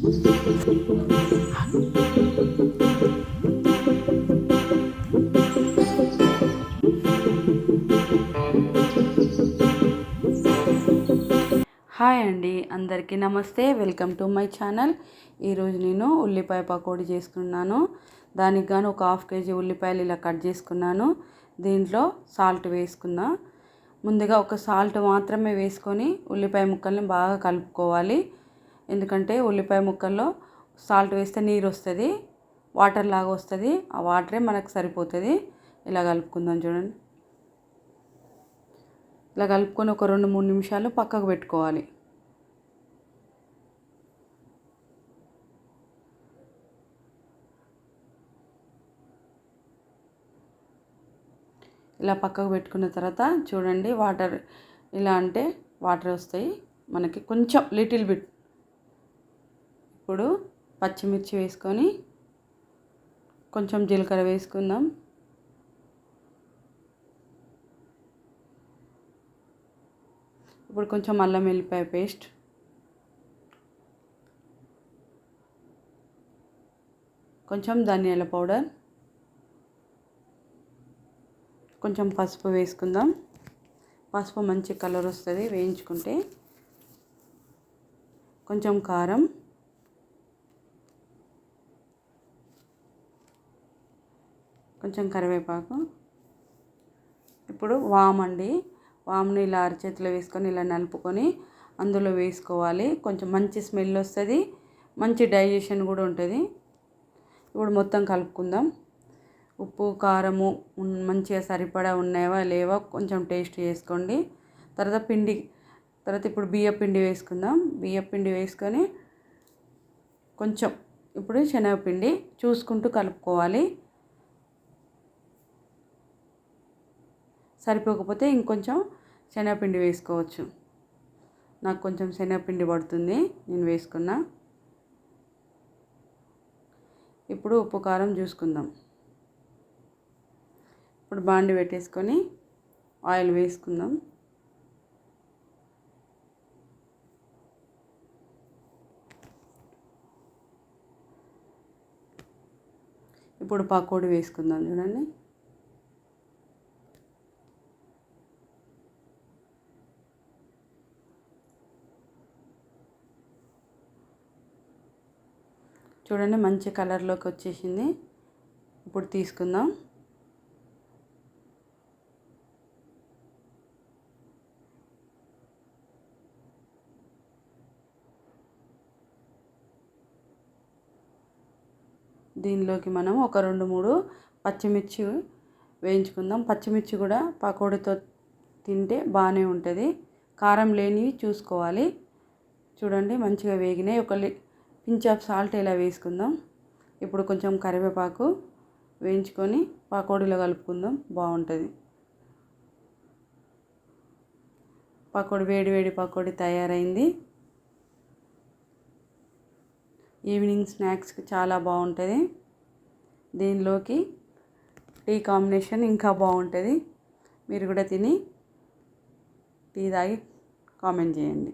Hi అండి అందరికీ నమస్తే. Welcome to my channel. ఈరోజు నేను ఉల్లిపాయ పకోడీ చేసుకున్నాను. దానికి గాను ఒక హాఫ్ కేజీ ఉల్లిపాయలు ఇలా కట్ చేసుకున్నాను. దీంట్లో సాల్ట్ వేసుకున్నా. ముందుగా ఒక సాల్ట్ మాత్రమే వేసుకొని ఉల్లిపాయ ముక్కల్ని బాగా కలుపుకోవాలి. ఎందుకంటే ఉల్లిపాయ ముక్కల్లో సాల్ట్ వేస్తే నీరు వస్తుంది వాటర్ లాగా వస్తుంది ఆ వాటరే మనకు సరిపోతుంది. ఇలా కలుపుకుందాం చూడండి. ఇలా కలుపుకొని ఒక రెండు మూడు నిమిషాలు పక్కకు పెట్టుకోవాలి. ఇలా పక్కకు పెట్టుకున్న తర్వాత చూడండి వాటర్ ఇలా అంటే వాటర్ వస్తాయి. మనకి కొంచెం లిటిల్ బిట్ ఇప్పుడు పచ్చిమిర్చి వేసుకొని కొంచెం జీలకర్ర వేసుకుందాం. ఇప్పుడు కొంచెం అల్లం వెల్లిపాయ పేస్ట్. కొంచెం ధనియాల పౌడర్. కొంచెం పసుపు వేసుకుందాం. పసుపు మంచి కలర్ వస్తుంది వేయించుకుంటే. కొంచెం కారం. కొంచెం కరివేపాకు. ఇప్పుడు వామ్ అండి. వామ్ని ఇలా అరచేతిలో వేసుకొని ఇలా నలుపుకొని అందులో వేసుకోవాలి. కొంచెం మంచి స్మెల్ వస్తుంది. మంచి డైజెషన్ కూడా ఉంటుంది. ఇప్పుడు మొత్తం కలుపుకుందాం. ఉప్పు కారము మంచిగా సరిపడా ఉన్నాయా లేవా కొంచెం టేస్ట్ చేసుకోండి. తర్వాత పిండి తర్వాత ఇప్పుడు బియ్య పిండి వేసుకుందాం. బియ్య పిండి వేసుకొని కొంచెం ఇప్పుడు శనగపిండి చూసుకుంటూ కలుపుకోవాలి. సరిపోకపోతే ఇంకొంచెం శనగపిండి వేసుకోవచ్చు. నాకు కొంచెం శనగపిండి పడుతుంది నేను వేసుకున్నా. ఇప్పుడు ఉప్పు కారం చూసుకుందాం. ఇప్పుడు బాండి పెట్టేసుకొని ఆయిల్ వేసుకుందాం. ఇప్పుడు పకోడీ వేసుకుందాం చూడండి. చూడండి మంచి కలర్లోకి వచ్చేసింది. ఇప్పుడు తీసుకుందాం. దీనిలోకి మనం ఒక రెండు మూడు పచ్చిమిర్చి వేయించుకుందాం. పచ్చిమిర్చి కూడా పకోడీతో తింటే బాగానే ఉంటుంది. కారం లేనివి చూసుకోవాలి. చూడండి మంచిగా వేగినాయి. ఒక పించ్ ఆఫ్ సాల్ట్ ఇలా వేసుకుందాం. ఇప్పుడు కొంచెం కరివేపాకు వేయించుకొని పకోడీలో కలుపుకుందాం. బాగుంటుంది. పకోడీ వేడి వేడి పకోడీ తయారైంది. ఈవినింగ్ స్నాక్స్కి చాలా బాగుంటుంది. దీనిలోకి టీ కాంబినేషన్ ఇంకా బాగుంటుంది. మీరు కూడా తిని టీ తాగి కామెంట్ చేయండి.